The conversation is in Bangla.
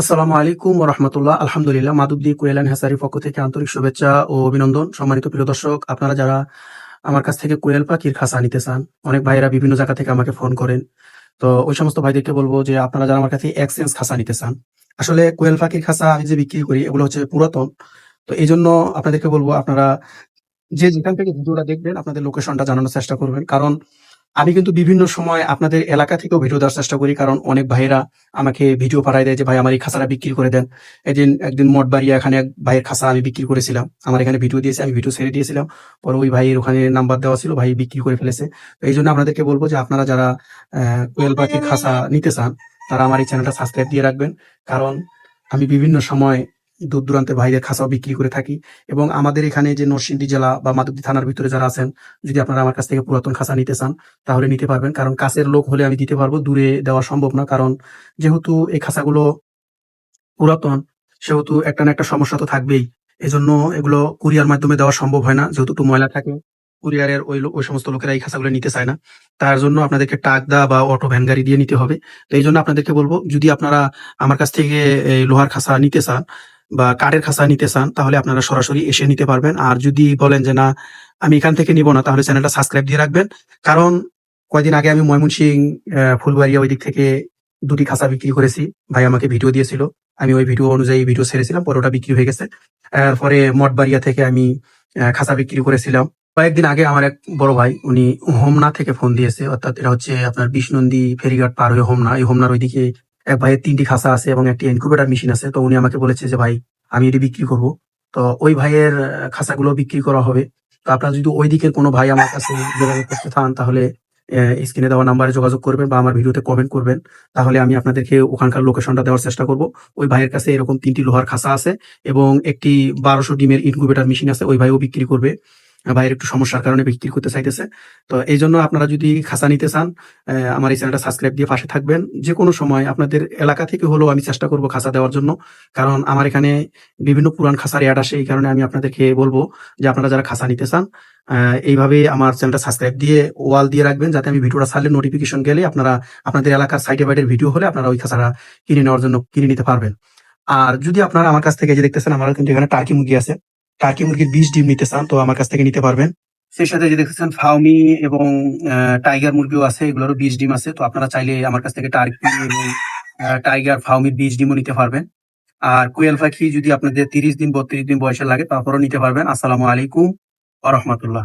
আসসালামু আলাইকুম রহমতুল্লাহ। আলহামদুলিল্লাহ মাদুদ্দি কোয়েলান হেসারির পক্ষ থেকে আন্তরিক শুভেচ্ছা ও অভিনন্দন। সম্মানিত প্রিয় দর্শক, আপনারা যারা আমার কাছ থেকে কোয়েল পাখির খাসা নিতে চান, অনেক ভাইয়েরা বিভিন্ন জায়গা থেকে আমাকে ফোন করেন। তো ওই সমস্ত ভাইদেরকে বলব যে, আপনারা যারা আমার কাছে এক্সচেঞ্জ খাসা নিতে চান, আসলে কোয়েল পাখির খাসা আমি যে বিক্রি করি, এগুলো হচ্ছে পুরাতন। তো এই জন্য আপনাদেরকে বলব, আপনারা যে যেখান থেকে ভিডিওটা দেখবেন, আপনাদের লোকেশনটা জানানোর চেষ্টা করবেন। কারণ আমি কিন্তু বিভিন্ন সময় আপনাদের এলাকা থেকেও ভিডিও দেওয়ার চেষ্টা করি, কারণ অনেক ভাইয়েরা আমাকে ভিডিও পাঠায় দেয় যে, ভাই, আমার এই খাসাটা বিক্রি করে দেন। একদিন একদিন মঠবাড়িয়া এখানে এক ভাইয়ের খাসা আমি বিক্রি করেছিলাম। আমার এখানে ভিডিও দিয়েছে, আমি ভিডিও ছেড়ে দিয়েছিলাম। পরে ওই ভাইয়ের ওখানে নাম্বার দেওয়া ছিল, ভাই বিক্রি করে ফেলেছে। তো এই জন্য আপনাদেরকে বলব যে, আপনারা যারা কোয়েল পাখির খাসা নিতে চান, তারা আমার এই চ্যানেলটা সাবস্ক্রাইব দিয়ে রাখবেন। কারণ আমি বিভিন্ন সময় দূর দূরান্তে ভাইদের খাসাও বিক্রি করে থাকি এবং আমাদের এখানে যে নরসিংদী জেলা বা মাধবদী থানার ভিতরে যারা আছেন, যদি আপনারা আমার কাছ থেকে পুরাতন খাসা নিতে চান, তাহলে নিতে পারবেন। কারণ কাছের লোক হলে আমি দিতে পারব, দূরে দেওয়া সম্ভব না। কারণ যেহেতু এই খাসাগুলো পুরাতন, সেহেতু একটা না একটা সমস্যা তো থাকবেই। এজন্য এগুলো কুরিয়ার মাধ্যমে দেওয়া সম্ভব হয় না। যেহেতু একটু ময়লা থাকে, কুরিয়ারের ওই ওই সমস্ত লোকেরা এই খাসাগুলো নিতে চায় না। তার জন্য আপনাদেরকে টাকদা বা অটো ভ্যান গাড়ি দিয়ে নিতে হবে। তো এই জন্য আপনাদেরকে বলব, যদি আপনারা আমার কাছ থেকে লোহার খাসা নিতে চান বা কাঠের খাসা নিতে চান, তাহলে আপনারা সরাসরি এসে নিতে পারবেন। আর যদি বলেন যে, না, আমি এখান থেকে নিব না, তাহলে চ্যানেলটা সাবস্ক্রাইব দিয়ে রাখবেন। কারণ কয়দিন আগে আমি ময়মনসিং ফুলবাড়িয়া ওই দিক থেকে দুটি খাসা বিক্রি করেছি। ভাই আমাকে ভিডিও দিয়েছিল। আমি ওই ভিডিও অনুযায়ী ভিডিও ছেড়েছিলাম পরে ওটা বিক্রি হয়ে গেছে। এরপরে মঠবাড়িয়া থেকে আমি খাসা বিক্রি করেছিলাম। কয়েকদিন আগে আমার এক বড় ভাই, উনি হোমনা থেকে ফোন দিয়েছে। অর্থাৎ এটা হচ্ছে আপনার বিষ্ণন্দী ফেরিঘাট পার হয়ে হোমনা। এই হোমনার ওইদিকে এক ভাইয়ের তিনটি খাসা আছে এবং একটি ইনকুবেটার মেশিন আছে। তো উনি আমাকে বলেছে যে, ভাই, আমি এটি বিক্রি করব। তো ওই ভাইয়ের খাসাগুলো বিক্রি করা হবে। তো আপনারা যদি ওই দিকের কোনো ভাই আমার কাছে যোগাযোগ করতে চান, তাহলে স্ক্রিনে দেওয়া নাম্বারে যোগাযোগ করবেন বা আমার ভিডিওতে কমেন্ট করবেন। তাহলে আমি আপনাদেরকে ওখানকার লোকেশনটা দেওয়ার চেষ্টা করব। ওই ভাইয়ের কাছে এরকম তিনটি লোহার খাসা আছে এবং একটি বারোশো ডিমের ইনকুবেটার মেশিন আছে, ওই ভাইও বিক্রি করবে। ভাইয়ের একটু সমস্যার কারণে বিক্রি করতে চাইতেছে। তো এই জন্য আপনারা যদি খাসা নিতে চান আমার এই চ্যানেলটা সাবস্ক্রাইব দিয়ে পাশে থাকবেন। যে কোনো সময় আপনাদের এলাকা থেকে হলেও আমি চেষ্টা করব খাসা দেওয়ার জন্য। কারণ আমার এখানে বিভিন্ন পুরান খাসার অ্যাড আসে, এই কারণে আমি আপনাদেরকে বলব যে আপনারা যারা খাসা নিতে চান এইভাবে আমার চ্যানেলটা সাবস্ক্রাইব দিয়ে ওয়াল দিয়ে রাখবেন যাতে আমি ভিডিওটা ছাড়লে নোটিফিকেশন গেলে আপনারা আপনাদের এলাকার সাইডে বাইডের ভিডিও হলে আপনারা ওই খাসাটা কিনে নেওয়ার জন্য কিনে নিতে পারবেন। আর যদি আপনারা আমার কাছ থেকে যে দেখতেছেন আমার কিন্তু এখানে টার্কি মুরগি আছে। টার্কি মুরগির বিশ ডিম নিতে চান তো আমার কাছ থেকে নিতে পারবেন। সেই সাথে যে দেখেছেন ফাউমি এবং টাইগার মুরগিও আছে, এগুলোরও বিশ ডিম আছে, তো আপনারা চাইলে আমার কাছ থেকে টার্কি এবং টাইগার ফাউমির বিশ ডিমও নিতে পারবেন। আর কোয়েল পাখি যদি আপনাদের তিরিশ দিন, বত্রিশ দিন বয়সে লাগে, তারপরও নিতে পারবেন। আসসালামু আলাইকুম আ রহমতুল্লাহ।